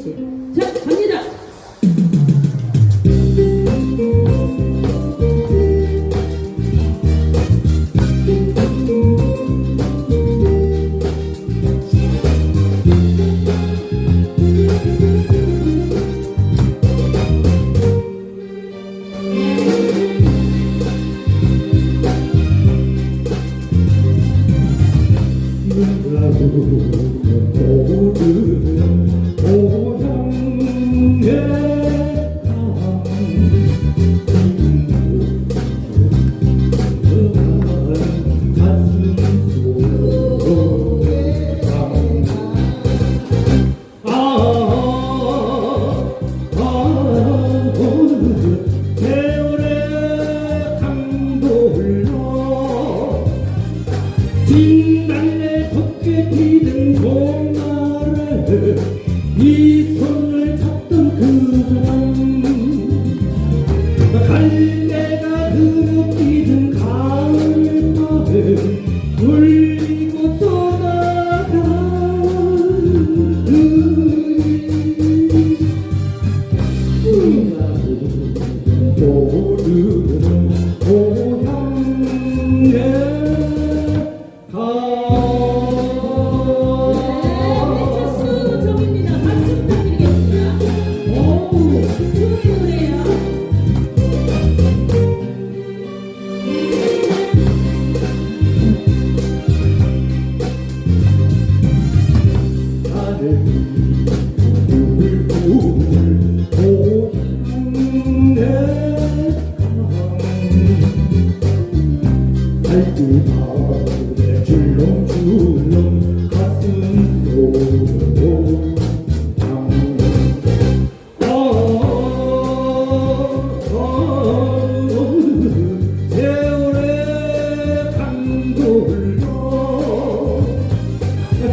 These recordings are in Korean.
오케이. 자, 갑니다.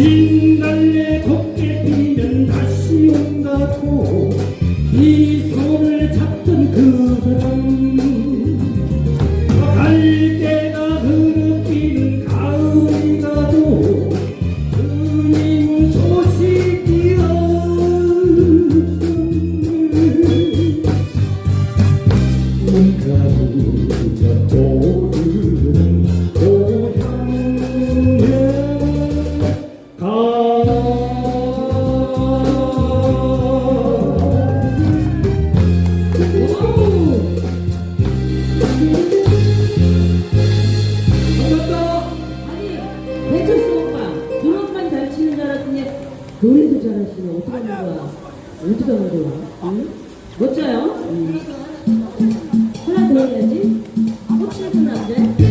진달래 곱게 뛰면 다시 온다고 이 손을 잡던 그 사람. 갈대가 흐르기는 가을이 가도 그님은 소식이 없음 노래도 잘하시네. 어떻게 하는 거야? 어떻게 하는 거야? 응? 멋져요? 응. 하나 더 해야지. 혹시라도 안 돼?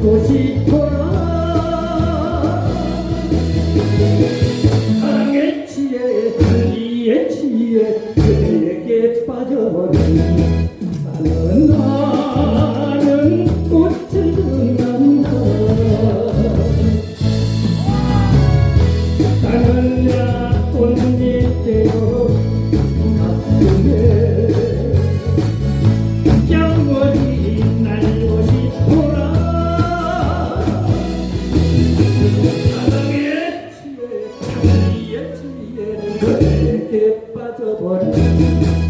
살고 싶어라 사랑에 취해 달리에 취해 그대에게 빠져버린 나는 나 그에